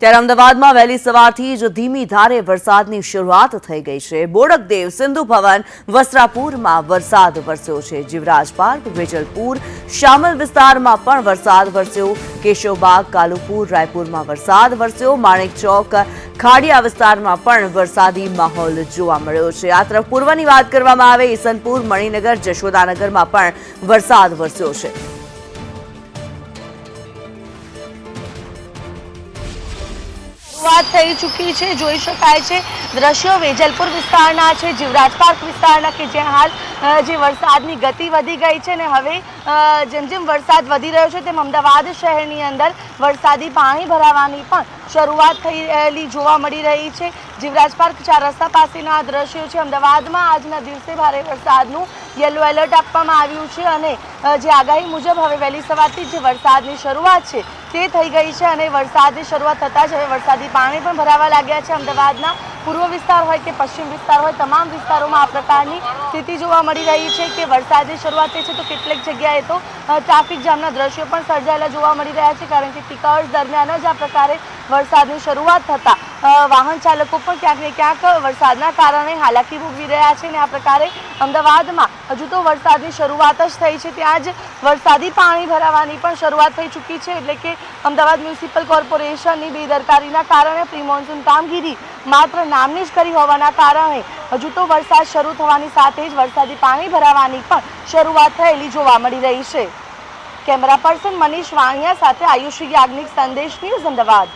ત્યારે અમદાવાદમાં વહેલી સવારથી જ ધીમી ધારે વરસાદની શરૂઆત થઈ ગઈ છે. બોડકદેવ સિંધુ ભવન, વસ્ત્રાપુરમાં વરસાદ વરસ્યો છે. જીવરાજ પાર્ક, વેજલપુર, શામલ વિસ્તારમાં પણ વરસાદ વરસ્યો. કેશવબાગ કાલુપુર, રાયપુરમાં વરસાદ વરસ્યો. માણેક ચોક, ખાડિયા વિસ્તારમાં પણ વરસાદી માહોલ જોવા મળ્યો છે. આ તરફ પૂર્વની વાત કરવામાં આવે, ઈસનપુર, મણિનગર, જશોદાનગરમાં પણ વરસાદ વરસ્યો છે. શરૂઆત થઈ ચૂકી છે. જોઈ શકાય છે, દ્રશ્યો વેજલપુર વિસ્તારના છે, જીવરાજ પાર્ક વિસ્તારના કે જ્યાં હાલ જે વરસાદની ગતિ વધી ગઈ છે ને હવે જેમ જેમ વરસાદ વધી રહ્યો છે તેમ અમદાવાદ શહેરની અંદર વરસાદી પાણી ભરાવાની પણ શરૂઆત રહેલી જોવા મળી રહી છે. જીવરાજ પાર્ક ચાર રસ્તા પાસેના દ્રશ્યો છે. અમદાવાદમાં આજના દિવસે ભારે વરસાદનું યલો એલર્ટ આપવામાં આવ્યું છે અને જે આગાહી મુજબ હવે વહેલી સવારથી જે વરસાદની શરૂઆત છે તે થઈ ગઈ છે અને વરસાદની શરૂઆત થતાં જ હવે વરસાદી પાણી પણ ભરાવા લાગ્યા છે. અમદાવાદના પૂર્વ વિસ્તાર હોય કે પશ્ચિમ વિસ્તાર હોય, તમામ વિસ્તારોમાં આ પ્રકારની સ્થિતિ જોવા મળી રહી છે કે વરસાદની શરૂઆત છે તો કેટલીક જગ્યાએ તો ટ્રાફિક જામના દ્રશ્યો પણ સર્જાયેલા જોવા મળી રહ્યા છે કારણ કે પીક દરમિયાન જ આ પ્રકારે વરસાદની શરૂઆત થતાં વાહન ચાલકો પણ ક્યાંક ને ક્યાંક વરસાદના કારણે હાલાકી ભોગવી રહ્યા છે અને આ પ્રકારે અમદાવાદમાં હજુ તો વરસાદની શરૂઆત જ થઈ છે. ત્યાં જ વરસાદી પાણી ભરાવાની પણ શરૂઆત થઈ ચૂકી છે. એટલે કે અમદાવાદ મ્યુનિસિપલ કોર્પોરેશનની બેદરકારીના કારણે પ્રી મોન્સૂન કામગીરી માત્ર નામની જ કરી હોવાના કારણે હજુ તો વરસાદ શરૂ થવાની સાથે જ વરસાદી પાણી ભરાવાની પણ શરૂઆત થયેલી જોવા મળી રહી છે. કેમેરા પર્સન મનીષ વાણિયા સાથે આયુષ યાજ્ઞિક સંદેશ ન્યૂઝ અમદાવાદ.